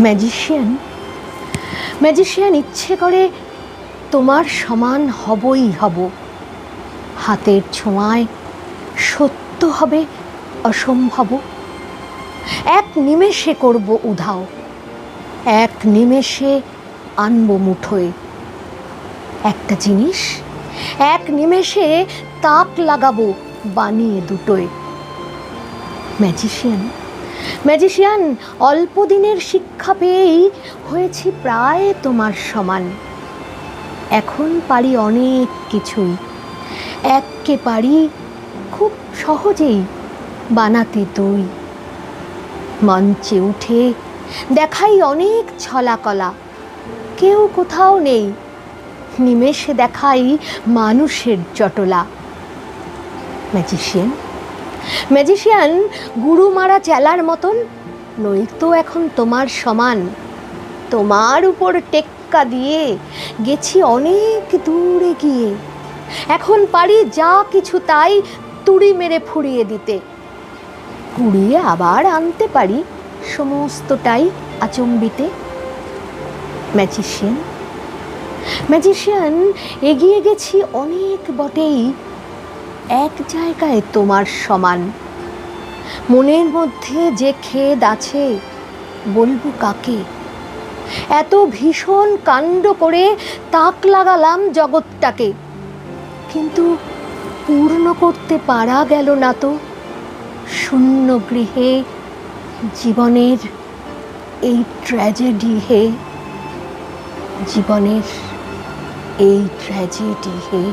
Magician magician ইচ্ছে করে তোমার সমান হবই হব। হাতের ছোঁয়ায় সত্য হবে, অসম্ভব। এক নিমেষে করব উধাও। এক নিমেষে আনব মুঠোয়। একটা জিনিস, এক নিমেষে তাক লাগাবো বানিয়ে দুটোয়। ম্যাজিশিয়ান ম্যাজিশিয়ান অল্প দিনের শিক্ষা পেয়েই হয়েছি প্রায় তোমার সমান। এখন পারি অনেক কিছুই। এককে পারি খুব সহজেই বানাতে তুই। মঞ্চে উঠে দেখাই অনেক ছলাকলা। কেউ কোথাও নেই। নিমেষে দেখাই মানুষের জটলা ম্যাজিশিয়ান ম্যাজিশিয়ান গুরু মারা চেলার মতন নই তো এখন তোমার সমান। তোমার উপর টেক্কা দিয়ে গেছি অনেক দূরে গিয়ে। এখন পারি যা কিছু তাই তুড়ি মেরে ফুরিয়ে দিতে। কুড়িয়ে আবার আনতে পারি সমস্তটাই আচম্বিতে। ম্যাজিশিয়ান ম্যাজিশিয়ান এগিয়ে গেছি অনেক বটেই। এক জায়গায় তোমার সমান। মনের মধ্যে যে খেদ আছে, বলব কাকে? এত ভীষণ কাণ্ড করে তাক লাগালাম জগৎটাকে। কিন্তু পূর্ণ করতে পারা গেল না তো শূন্য গৃহে জীবনের এই ট্র্যাজেডি হে। জীবনের এই ট্র্যাজেডি হে।